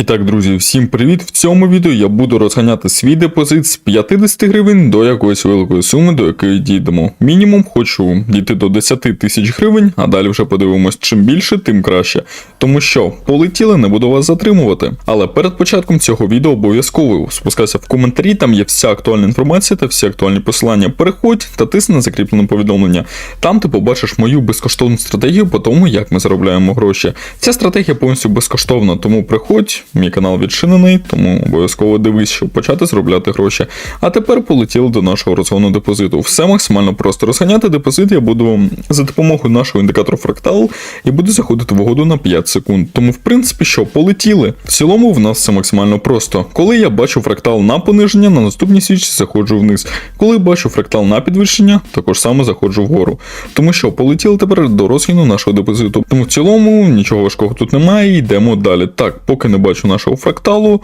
І так, друзі, всім привіт! В цьому відео я буду розганяти свій депозит з 50 гривень до якоїсь великої суми, до якої дійдемо. Мінімум хочу дійти до 10 тисяч гривень, а далі вже подивимось, чим більше, тим краще. Тому що полетіли, не буду вас затримувати. Але перед початком цього відео обов'язково спускайся в коментарі, там є вся актуальна інформація та всі актуальні посилання. Переходь та тисни на закріплене повідомлення. Там ти побачиш мою безкоштовну стратегію по тому, як ми заробляємо гроші. Ця стратегія повністю безкоштовна, тому приходь. Мій канал відчинений, тому обов'язково дивись, щоб почати заробляти гроші. А тепер полетіли до нашого розгону депозиту. Все максимально просто розганяти депозит. Я буду за допомогою нашого індикатору фрактал і буду заходити в угоду на 5 секунд. Тому, в принципі, що полетіли. В цілому, в нас все максимально просто. Коли я бачу фрактал на пониження, на наступній свічці заходжу вниз. Коли бачу фрактал на підвищення, також саме заходжу вгору. Тому що полетіли тепер до розгіну нашого депозиту. Тому в цілому нічого важкого тут немає, йдемо далі. Так, поки не бачу нашого фракталу,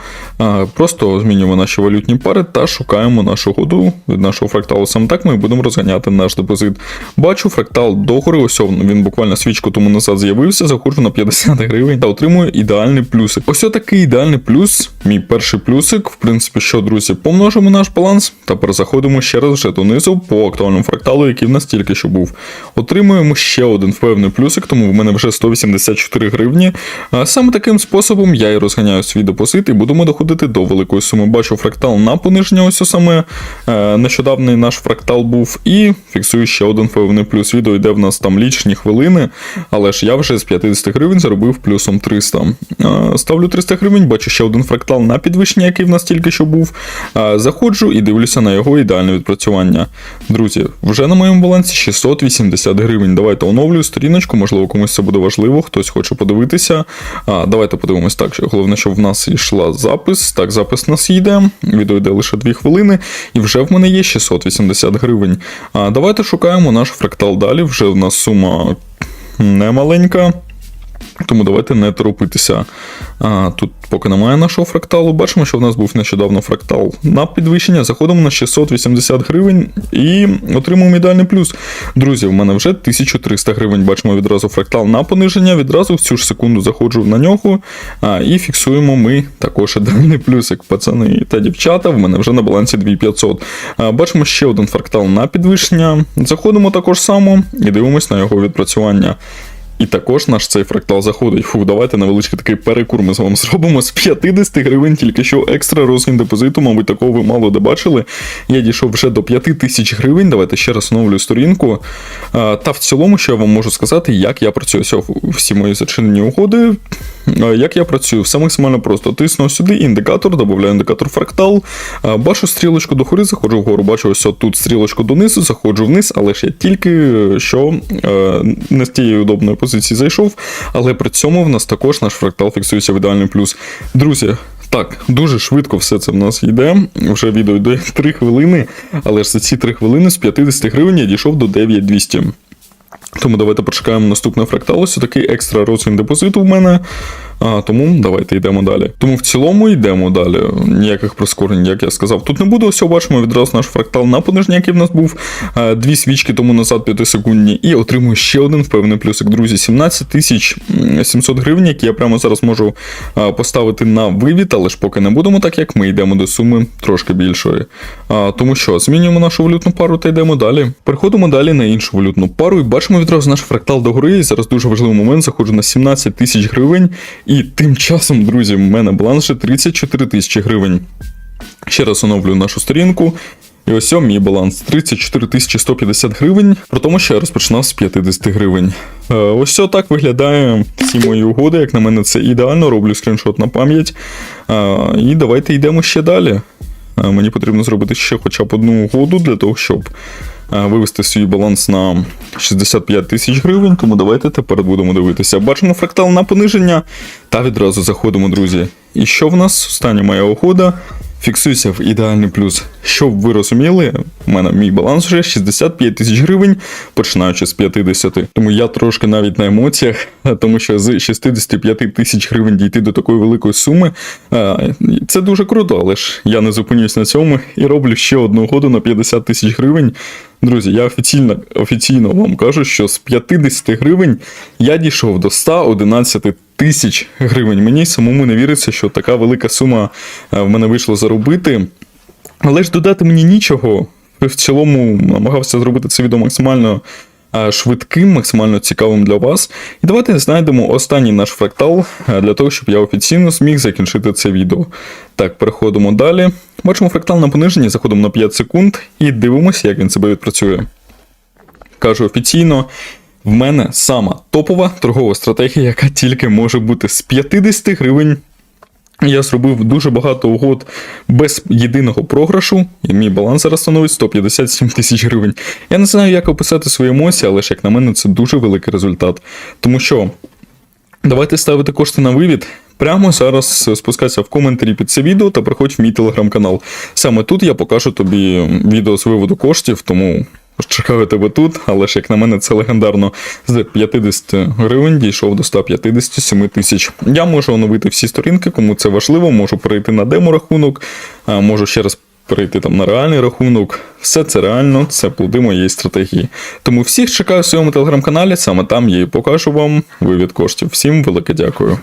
просто змінюємо наші валютні пари та шукаємо нашу году від нашого фракталу. Саме так ми будемо розганяти наш депозит. Бачу фрактал догори, ось він буквально свічку тому назад з'явився, заходжу на 50 гривень та отримую ідеальний плюсик. Ось такий ідеальний плюс, мій перший плюсик. В принципі, що, друзі, помножимо наш баланс та перезаходимо ще раз вже донизу по актуальному фракталу, який в нас тільки що був. Отримуємо ще один впевнений плюсик, тому в мене вже 184 гривні. Саме таким способом я і розганяю свій депозит і будемо доходити до великої суми. Бачу фрактал на пониження, ось саме е, нещодавний наш фрактал був, і фіксую ще один впевнений плюс. Відео йде в нас там лічні хвилини, але ж я вже з 50 гривень заробив плюсом 300. Е, ставлю 300 гривень, бачу ще один фрактал на підвищення, який в нас тільки що був. Е, заходжу і дивлюся на його ідеальне відпрацювання. Друзі, вже на моєму балансі 680 гривень. Давайте оновлюю сторіночку, можливо, комусь це буде важливо, хтось хоче подивитися. Давайте подивимось так. що Головне, щоб в нас йшла запис. Так, запис у нас йде. Відео лише 2 хвилини, і вже в мене є 680 гривень. А, Давайте шукаємо наш фрактал далі. Вже в нас сума немаленька. Тому давайте не торопитися. А, Тут поки немає нашого фракталу. Бачимо, що в нас був нещодавно фрактал на підвищення. Заходимо на 680 гривень і отримуємо ідеальний плюс. Друзі, в мене вже 1300 гривень. Бачимо відразу фрактал на пониження. Відразу в цю ж секунду заходжу на нього а, і фіксуємо ми також ідеальний плюсик. Пацани та дівчата. В мене вже на балансі 2500. А, Бачимо ще один фрактал на підвищення. Заходимо також само і дивимось на його відпрацювання. І також наш цей фрактал заходить. Фу, давайте невеличкий такий перекур ми з вами зробимо з 50 гривень, тільки що екстра розгін депозиту, мабуть, такого ви мало де бачили. Я дійшов вже до 5 тисяч гривень. Давайте ще раз оновлю сторінку. Та в цілому, що я вам можу сказати, як я працюю. Все, всі мої зачинені угоди. Як я працюю, все максимально просто. Тисну сюди індикатор, додаю індикатор фрактал, бачу стрілочку догори, заходжу вгору, бачу ось тут стрілочку донизу, заходжу вниз, але ж я тільки що е, не з тієї удобної позиції зайшов, але при цьому в нас також наш фрактал фіксується в ідеальний плюс. Друзі. Так, дуже швидко все це в нас йде. Вже відео йде 3 хвилини, але ж за ці 3 хвилини з 50 гривень я дійшов до 9200. Тому давайте почекаємо наступний фрактал. Ось такий екстра розгін депозиту в мене. А, Тому давайте йдемо далі. Тому в цілому йдемо далі. Ніяких прискорень, як я сказав. Тут не буде, ось бачимо відразу наш фрактал на пониження, який в нас був. А, Дві свічки тому назад 5 секундні. І отримую ще один впевнений плюсик. Друзі, 17 тисяч 700 гривень, які я прямо зараз можу а, поставити на вивід, але ж поки не будемо, так як ми йдемо до суми трошки більшої. А, Тому що змінюємо нашу валютну пару та йдемо далі. Переходимо далі на іншу валютну пару і бачимо відразу наш фрактал догори. І зараз дуже важливий момент. Заходжу на 17 тисяч гривень. І тим часом, друзі, в мене баланс ще 34 тисячі гривень. Ще раз оновлюю нашу сторінку. І ось мій баланс 34 тисячі 150 гривень, при тому, що я розпочинав з 50 гривень. Е, ось так виглядає всі мої угоди. Як на мене, це ідеально, роблю скріншот на пам'ять. Е, і давайте йдемо ще далі. Е, Мені потрібно зробити ще хоча б одну угоду для того, щоб вивести свій баланс на 65 тисяч гривень. Тому давайте тепер будемо дивитися. Бачимо фрактал на пониження та відразу заходимо, друзі. І що в нас? Остання моя угода. Фіксуйся в ідеальний плюс. Щоб ви розуміли, у мене мій баланс вже 65 тисяч гривень, починаючи з 50. Тому я трошки навіть на емоціях, тому що з 65 тисяч гривень дійти до такої великої суми. е, Це дуже круто, але ж я не зупинюсь на цьому і роблю ще одну угоду на 50 тисяч гривень. Друзі, я офіційно, офіційно вам кажу, що з 50 гривень я дійшов до 111 тисяч гривень. Мені самому не віриться, що така велика сума е, в мене вийшло заробити. Але ж додати мені нічого. В цілому намагався зробити це відео максимально швидким, максимально цікавим для вас. І давайте знайдемо останній наш фрактал е, для того, щоб я офіційно зміг закінчити це відео. Так, переходимо далі. Бачимо фрактал на пониженні, заходимо на 5 секунд і дивимося, як він себе відпрацює. Кажу офіційно. В мене сама топова торгова стратегія, яка тільки може бути з 50 гривень я зробив дуже багато угод без єдиного програшу, і мій баланс зараз становить 157 тисяч гривень. Я не знаю, як описати свої емоції, але ж як на мене, це дуже великий результат. Тому що давайте ставити кошти на вивід. Прямо зараз спускайся в коментарі під це відео та приходь в мій телеграм-канал. Саме тут я покажу тобі відео з виводу коштів, тому чекаю тебе тут, але ж як на мене, це легендарно. З 50 гривень дійшов до 157 тисяч. Я можу оновити всі сторінки, кому це важливо, можу перейти на демо-рахунок, можу ще раз перейти там на реальний рахунок. Все це реально, це плоди моєї стратегії. Тому всіх чекаю в своєму телеграм-каналі, саме там я і покажу вам вивід коштів. Всім велике дякую.